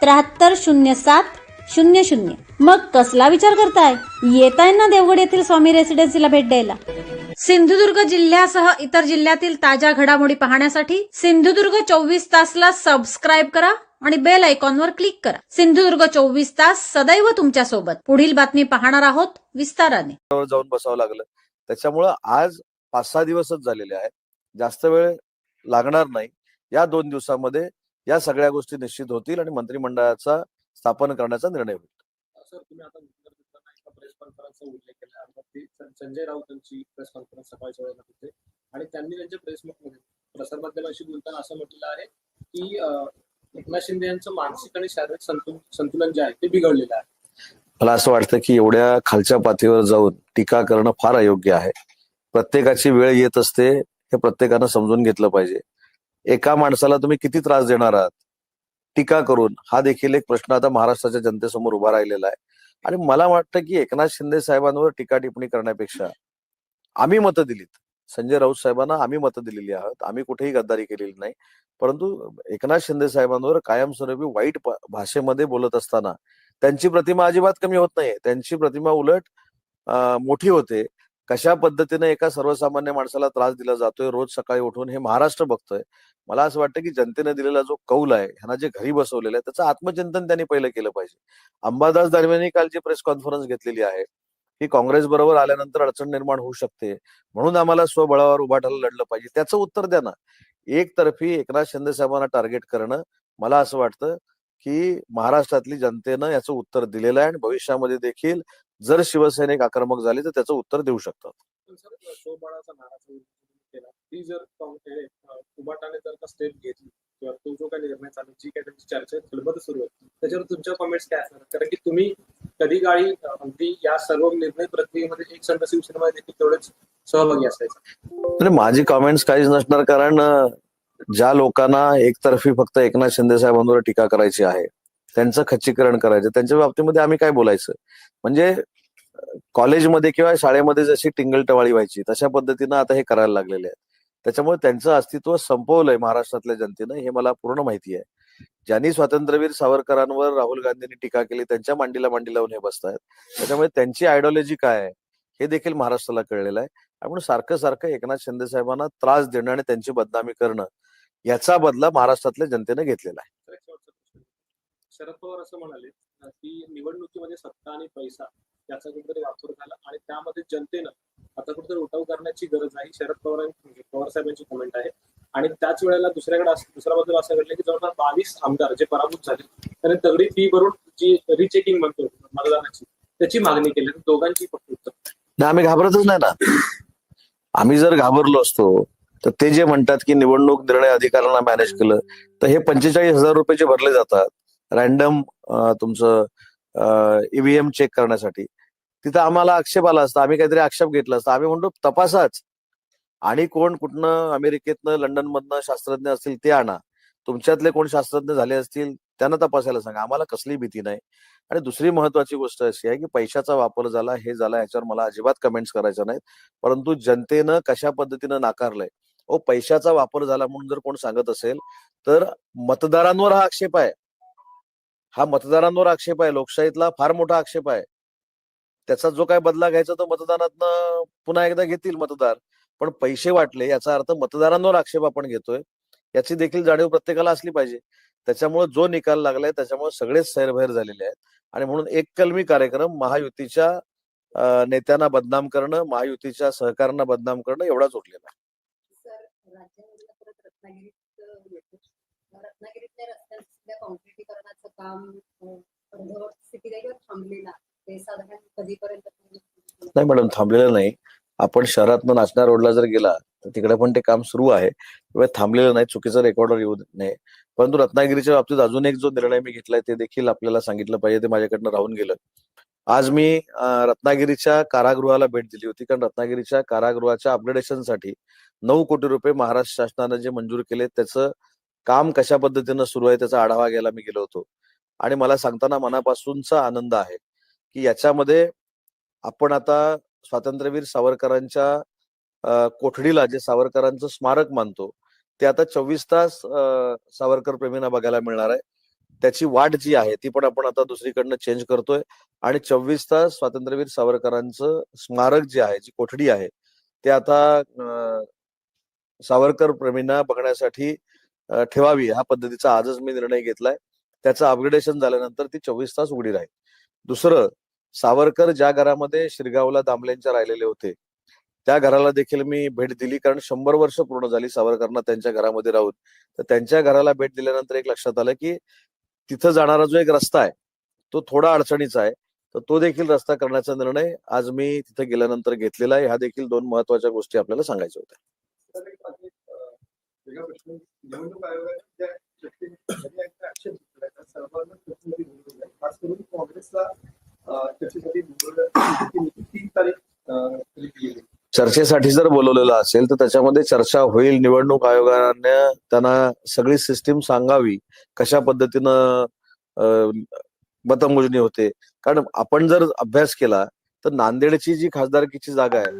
त्र्याहत्तर शून्य सात शून्य शून्य. मग कसला विचार करताय? येताय ना देवगड येथील स्वामी रेसिडेन्सीला भेट द्यायला. सिंधुदुर्ग जिल्ह्यासह इतर जिल्ह्यातील ताज्या घडामोडी पाहण्यासाठी सिंधुदुर्ग चोवीस तासला सबस्क्राईब करा आणि बेल आयकॉनवर क्लिक करा. सिंधुदुर्ग चोवीस तास सदैव तुमच्यासोबत पुढील बातमी पाहणार आहोत विस्ताराने. वर जाऊन बसावं लागलं. त्याच्यामुळं आज पाच सहा दिवसच झालेले आहेत. जास्त वेळ लागणार नाही. या दोन दिवसामध्ये या सगळ्या गोष्टी निश्चित होतील आणि मंत्रिमंडळाचा स्थापन करण्याचा निर्णय होईल. संजय राऊत यांची प्रेस कॉन्फरन्स सकाळच्या वेळेला होते. आणि त्यांनी त्यांच्या प्रेस प्रसार माध्यमांशी बोलताना असं म्हटलं आहे की एकनाथ शिंदे यांचं मानसिक आणि शारीरिक संतुलन संतुलन जे आहे ते बिघडलेलं आहे. मला असं वाटतं की एवढ्या खालच्या पातळीवर जाऊन टीका करणं फार अयोग्य आहे. प्रत्येकाची वेळ येत असते हे प्रत्येकानं समजून घेतलं पाहिजे. एका माणसाला तुम्ही किती त्रास देणार आहात? टीका करून. हा देखील एक प्रश्न आता महाराष्ट्राच्या जनतेसमोर उभा राहिलेला आहे. आणि मला वाटतं की एकनाथ शिंदे साहेबांवर टीका टिप्पणी करण्यापेक्षा आम्ही मतं दिलीत. संजय राऊत साहेबांना आम्ही मतं दिलेली आहोत. आम्ही कुठेही गद्दारी केलेली नाही. परंतु एकनाथ शिंदे साहेबांवर कायमस्वरूपी वाईट भाषेमध्ये बोलत असताना त्यांची प्रतिमा अजिबात कमी होत नाहीये. त्यांची प्रतिमा उलट मोठी होते. कशा पद्धतीने एका सर्वसामान्य माणसाला त्रास दिला जातोय रोज सकाळी उठून हे महाराष्ट्र बघतोय. मला असं वाटतं की जनतेने दिलेला जो कौल आहे ह्यांना जे घरी बसवलेलं आहे त्याचं आत्मचिंतन त्यांनी पहिलं केलं पाहिजे. अंबादास दरम्यानही काल जी प्रेस कॉन्फरन्स घेतलेली आहे की काँग्रेस बरोबर आल्यानंतर अडचण निर्माण होऊ शकते म्हणून आम्हाला स्वबळावर उभाटायला लढलं पाहिजे. त्याचं उत्तर द्या ना. एकतर्फी एकनाथ शिंदे साहेबांना टार्गेट करणं मला असं वाटतं की महाराष्ट्रातली जनतेनं याचं उत्तर दिलेलं आहे आणि भविष्यामध्ये देखील जर शिवसैनिक आक्रमक झाले तर त्याचं उत्तर देऊ शकतात. त्याच्यावर तुमच्या कमेंट्स काय असणार? कारण की तुम्ही कधी काळी अं, अगदी या सर्व निर्णय प्रक्रियेमध्ये एक संघ शिवसेनेमध्ये देखील तेवढेच सहभागी असायचं. माझी कॉमेंट्स काहीच नसणार कारण ज्या लोकांना एकतर्फी फक्त एकनाथ शिंदे साहेबांवर टीका करायची आहे त्यांचं खच्चीकरण करायचं. त्यांच्या बाबतीमध्ये आम्ही काय बोलायचं? म्हणजे कॉलेजमध्ये किंवा शाळेमध्ये जशी टिंगलटवाळी व्हायची तशा पद्धतीनं आता हे करायला लागलेले आहेत. त्याच्यामुळे त्यांचं अस्तित्व संपवलंय महाराष्ट्रातल्या जनतेनं हे मला पूर्ण माहिती आहे. ज्यांनी स्वातंत्र्यवीर सावरकरांवर राहुल गांधींनी टीका केली त्यांच्या मांडीला मांडी लावून हे बसतायत. त्याच्यामुळे त्यांची आयडिओलॉजी काय आहे हे देखील महाराष्ट्राला कळलेलं आहे. आपण सारखं सारखं एकनाथ शिंदे साहेबांना त्रास देणं आणि त्यांची बदनामी करणं याचा बदला महाराष्ट्रातल्या जनतेने घेतलेला आहे तर एक शेवटचा प्रश्न. शरद पवार असं म्हणाले की निवडणुकीमध्ये सत्ता आणि पैसा याचा कुठेतरी वापर झाला आणि त्यामध्ये जनतेनं आता कुठेतरी उठाव करण्याची गरज आहे शरद पवार म्हणजे पवार साहेबांची कमेंट आहे. आणि त्याच वेळेला दुसऱ्याकडे असं- दुसरा बद्दल असं घडलं की जवळपास बावीस आमदार जे पराभूत झाले त्यांनी तगडी फी भरून जी रिचेकिंग म्हणतो मतदानाची त्याची मागणी केली आणि दोघांची फक्त उत्तर. आम्ही घाबरतच नाही ना. आम्ही जर घाबरलो असतो तर ते जे म्हणतात की निवडणूक निर्णय अधिकाऱ्यांना मॅनेज केलं तर हे पंचेचाळीस हजार रुपये जे भरले जातात. रॅन्डम तुमचं ईव्हीएम चेक करण्यासाठी. तिथं आम्हाला आक्षेप आला असता आम्ही काहीतरी आक्षेप घेतला असता. आम्ही म्हणतो तपासाच. आणि कोण कुठनं अमेरिकेतनं लंडन मधनं शास्त्रज्ञ असतील ते आणा. तुमच्यातले कोण शास्त्रज्ञ झाले असतील त्यांना तपासायला सांगा. आम्हाला कसली भीती नाही. आणि दुसरी महत्वाची गोष्ट अशी आहे की पैशाचा वापर झाला हे झाला ह्याच्यावर मला अजिबात कमेंट्स करायच्या नाहीत. परंतु जनतेनं कशा पद्धतीनं नाकारलंय? ओ पैशाचा वापर झाला म्हणून जर कोण सांगत असेल तर मतदारांवर हा आक्षेप आहे. हा मतदारांवर आक्षेप आहे. लोकशाहीतला फार मोठा आक्षेप आहे. त्याचा जो काय बदला घ्यायचा तो मतदानातनं पुन्हा एकदा घेतील मतदार. पण पैसे वाटले याचा अर्थ मतदारांवर आक्षेप आपण घेतोय. याची देखील जाणीव प्रत्येकाला असली पाहिजे. त्याच्यामुळे जो निकाल लागलाय त्याच्यामुळे सगळेच सैरभैर झालेले आहेत. आणि म्हणून एक कलमी कार्यक्रम महायुतीच्या नेत्यांना बदनाम करणं महायुतीच्या सहकारांना बदनाम करणं एवढाच उरलेला आहे. काम थांबलेला नाही मॅडम थांबलेलं नाही. आपण शहरात नाचण्या रोडला जर गेला तर तिकडे पण ते काम सुरू आहे. थांबलेलं नाही चुकीचं रेकॉर्डवर येऊ नये. परंतु रत्नागिरीच्या बाबतीत अजून एक जो निर्णय मी घेतलाय ते देखील आपल्याला सांगितलं पाहिजे ते माझ्याकडनं राहून गेलं. आज मी रत्नागिरीच्या कारागृहाला भेट दिली होती कारण रत्नागिरीच्या कारागृहाच्या अपग्रेडेशनसाठी नऊ कोटी रुपये महाराष्ट्र शासनानं जे मंजूर केले त्याचं काम कशा पद्धतीनं सुरू आहे त्याचा आढावा घ्यायला मी गेलो होतो. आणि मला सांगताना मनापासूनचा आनंद आहे की याच्यामध्ये आपण आता स्वातंत्र्यवीर सावरकरांच्या कोठडीला जे सावरकरांचं स्मारक मानतो ते आता चोवीस तास सावरकर प्रेमींना बघायला मिळणार आहे. त्याची वाट जी आहे ती पण आपण आता दुसरीकडनं चेंज करतोय आणि चोवीस तास स्वातंत्र्यवीर सावरकरांचं स्मारक जे आहे जी कोठडी आहे ते आता सावरकर प्रेमींना बघण्यासाठी ठेवावी ह्या पद्धतीचा आजच मी निर्णय घेतलाय. त्याचं अपग्रेडेशन झाल्यानंतर ती चोवीस तास उघडी राहील. दुसरं सावरकर ज्या घरामध्ये श्रीगावला दामलेंच्या राहिलेले होते त्या घराला देखील मी भेट दिली कारण शंभर वर्ष पूर्ण झाली सावरकरांना त्यांच्या घरामध्ये राहून. तर त्यांच्या घराला भेट दिल्यानंतर एक लक्षात आलं की तिथं जाणारा जो एक रस्ता आहे तो थोडा अडचणीचा आहे. तर तो देखील रस्ता करण्याचा निर्णय आज मी तिथे गेल्यानंतर घेतलेला आहे. ह्या देखील दोन महत्त्वाच्या गोष्टी आपल्याला सांगायच्या होत्या तर एक बाकी, अं, वेगळा प्रश्न निवडणूक आयोगाने ज्या चर्चेसाठी ऍक्शन घेतलाय सर्वांना चर्चेसाठी बोलवलं आहे. खास करून काँग्रेसला अं, चर्चेसाठी जर बोलवलेलं असेल तर त्याच्यामध्ये चर्चा होईल. निवडणूक आयोगाने त्यांना सगळी सिस्टीम सांगावी. कशा पद्धतीनं मतमोजणी होते. कारण आपण जर अभ्यास केला तर नांदेडची जी खासदारकीची जागा आहे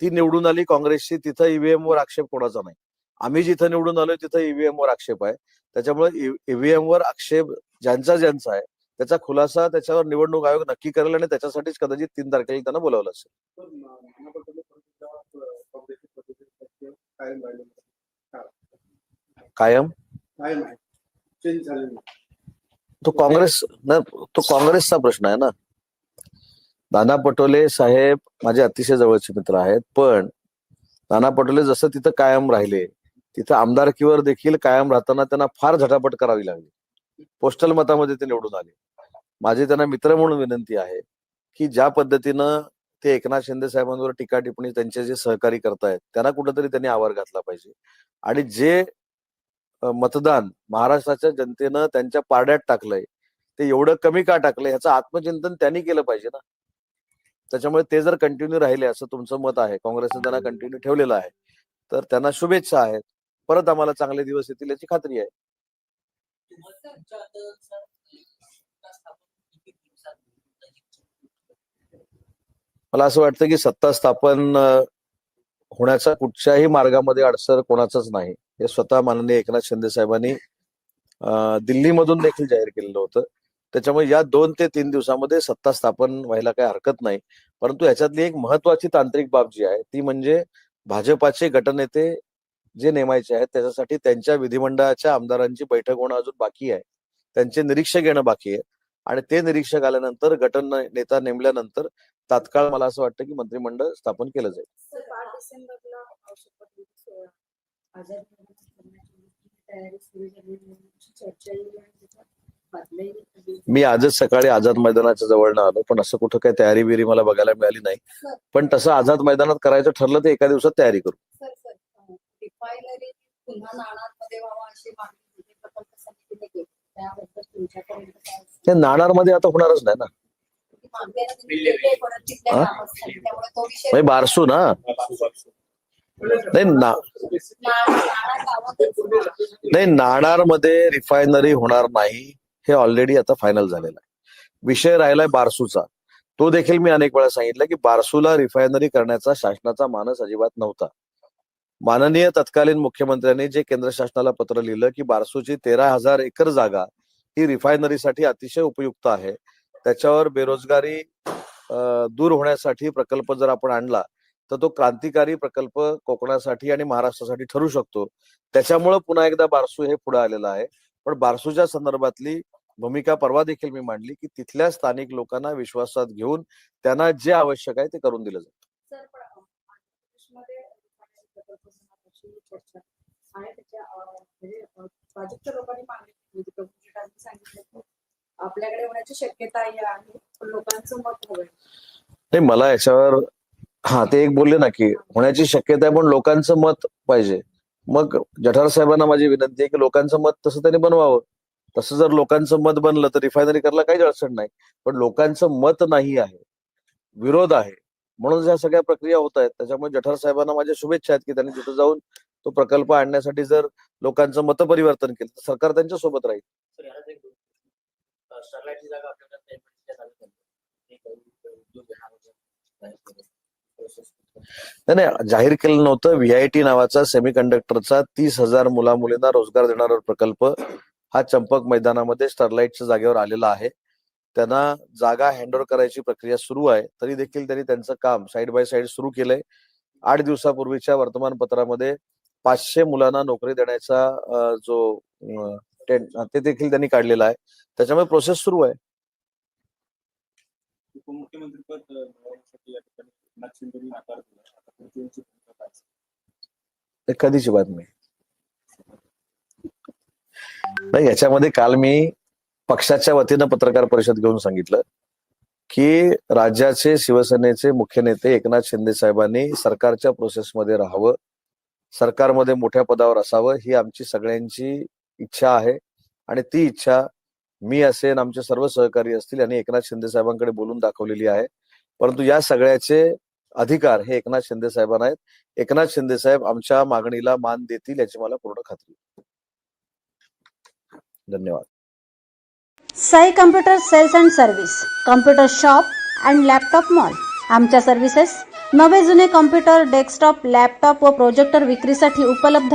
ती निवडून आली काँग्रेसची तिथं ईव्हीएम वर आक्षेप कोणाचा नाही. आम्ही जिथं निवडून आलोय तिथं ईव्हीएम वर आक्षेप आहे. त्याच्यामुळे ईव्हीएम वर आक्षेप ज्यांचा ज्यांचा आहे त्याचा खुलासा त्याच्यावर निवडणूक आयोग नक्की करेल आणि त्याच्यासाठीच कदाचित तीन तारखेला त्यांना बोलावलं असेल. कायम? तो काँग्रेस ना तो काँग्रेसचा प्रश्न आहे ना. नाना पटोले साहेब माझे अतिशय जवळचे मित्र आहेत पण नाना पटोले जसं तिथं कायम राहिले तिथं आमदारकीवर देखील कायम राहताना त्यांना फार झटापट करावी लागली. पोस्टल मतामध्ये ते निवडून आले. माझे त्यांना मित्र म्हणून विनंती आहे की ज्या पद्धतीनं ते एकनाथ शिंदे साहेबांवर टीका टिप्पणी त्यांचे जे सहकारी करतायत त्यांना कुठेतरी त्यांनी आवार घातला पाहिजे. आणि जे मतदान महाराष्ट्राच्या जनतेनं त्यांच्या पारड्यात टाकलंय ते एवढं कमी का टाकलंय ह्याचं आत्मचिंतन त्यांनी केलं पाहिजे ना. त्याच्यामुळे ते जर कंटिन्यू राहिले असं तुमचं मत आहे काँग्रेसने त्यांना कंटिन्यू ठेवलेलं आहे तर त्यांना शुभेच्छा आहेत. परत आम्हाला चांगले दिवस येतील याची खात्री आहे. मला असं वाटतं की सत्ता स्थापन होण्याचा कुठच्याही मार्गामध्ये अडसर कोणाचाच नाही. हे स्वतः माननीय एकनाथ शिंदे साहेबांनी दिल्लीमधून देखील जाहीर केलेलं होतं. त्याच्यामुळे या दोन ते तीन दिवसामध्ये सत्ता स्थापन व्हायला काही हरकत नाही. परंतु ह्याच्यातली एक महत्वाची तांत्रिक बाब जी आहे ती म्हणजे भाजपाचे गटनेते जे नेमायचे आहेत त्याच्यासाठी त्यांच्या विधिमंडळाच्या आमदारांची बैठक होणं अजून बाकी आहे. त्यांचे निरीक्षक येणं बाकी आहे. आणि ते निरीक्षक आल्यानंतर गटन नेता नेमल्यानंतर तात्काळ मला असं वाटतं की मंत्रिमंडळ स्थापन केलं जाईल. मी आजच सकाळी आझाद मैदानाच्या जवळनं आलो पण असं कुठं काही तयारी बिरी मला बघायला मिळाली नाही. पण तसं आझाद मैदानात करायचं ठरलं तर एका दिवसात तयारी करू. Sir sir. रिफायनरी पुन्हा नाणांमध्ये व्हावा अशी मागणी होती. प्रकल्प समितीने केली. त्याबद्दल तुमच्यापर्यंत काय असेल? हे नाणार मध्ये आता होणारच नाही ना. हा? म्हणजे बारसू ना? नाही ना नाही नाणार मध्ये रिफायनरी होणार नाही. हे ऑलरेडी आता फायनल झालेलं आहे. विषय राहिलाय बारसूचा. तो देखील मी अनेक वेळा सांगितलं की बारसूला रिफायनरी करण्याचा शासनाचा मानस अजिबात नव्हता. माननीय तत्कालीन मुख्यमंत्र्यांनी जे केंद्र शासनाला पत्र लिहिलं की बारसूची तेरा हजार एकर जागा ही रिफायनरीसाठी अतिशय उपयुक्त आहे. त्याच्यावर बेरोजगारी दूर होण्यासाठी प्रकल्प जर आपण आणला तर तो क्रांतिकारी प्रकल्प कोकणासाठी आणि महाराष्ट्रासाठी ठरू शकतो. त्याच्यामुळे पुन्हा एकदा बारसू हे पुढे आलेलं आहे. पण बारसूच्या संदर्भातली भूमिका परवा देखील मी मांडली की तिथल्या स्थानिक लोकांना विश्वासात घेऊन त्यांना जे आवश्यक आहे ते करून दिलं जातं आणि त्याच्या म्हणजे भाजपच्या लोकांनी मागणी केली होती. सांगितलं की आपल्याकडे होण्याची शक्यता आहे. लोकांचं मत हवंय. नाही मला याच्यावर हा ते एक बोलले ना की होण्याची शक्यता आहे पण लोकांचं मत पाहिजे. मग जठार साहेबांना माझी विनंती आहे की लोकांचं मत तसं त्यांनी बनवावं. तसं जर लोकांचं मत बनलं तर रिफायनरी करायला काहीच अडचण नाही. पण लोकांचं मत नाही आहे. विरोध आहे. म्हणून ह्या सगळ्या प्रक्रिया होत आहेत. त्याच्यामुळे जठार साहेबांना माझ्या शुभेच्छा आहेत की त्यांनी तिथं जाऊन तो प्रकल्प आणण्यासाठी जर लोकांचं मतपरिवर्तन केलं तर सरकार त्यांच्यासोबत राहील. स्टरलाइटची जागा आपल्याकडे नाही नाही जाहीर केलं नव्हतं. व्हीआयटी नावाचा सेमीकंडक्टरचा तीस हजार मुला मुलींना रोजगार देणारा प्रकल्प हा चंपक मैदानामध्ये स्टरलाइटच्या जागेवर आलेला आहे. त्यांना जागा हँडओव्हर करायची प्रक्रिया सुरू आहे. तरी देखील त्यांनी त्यांचं काम साईड बाय साईड सुरू केलंय. आठ दिवसापूर्वीच्या वर्तमानपत्रामध्ये पाचशे मुलांना नोकरी देण्याचा जो टेन- ते देखील त्यांनी काढलेला आहे. त्याच्यामुळे प्रोसेस सुरू आहे. कधीची बातमी? नाही याच्यामध्ये काल मी पक्षाच्या वतीनं पत्रकार परिषद घेऊन सांगितलं की राज्याचे शिवसेनेचे मुख्य नेते एकनाथ शिंदे साहेबांनी सरकारच्या प्रोसेसमध्ये राहावं. सरकारमध्ये मोठ्या पदावर असावं. ही आमची सगळ्यांची इच्छा आहे आणि ती इच्छा मी असेन आमचे सर्व सहकारी असतील यांनी एकनाथ शिंदे साहेबांकडे बोलून दाखवलेली आहे. परंतु या सगळ्याचे अधिकार हे एकनाथ शिंदे साहेबांना आहेत. एकनाथ शिंदे साहेब आमच्या मागणीला मान देतील याची मला पूर्ण खात्री धन्यवाद. Sai computer sales and service computer shop and laptop mall. आमच्या सर्व्हिसेस नवे जुने कम्प्युटर डेस्कटॉप लॅपटॉप व प्रोजेक्टर विक्रीसाठी उपलब्ध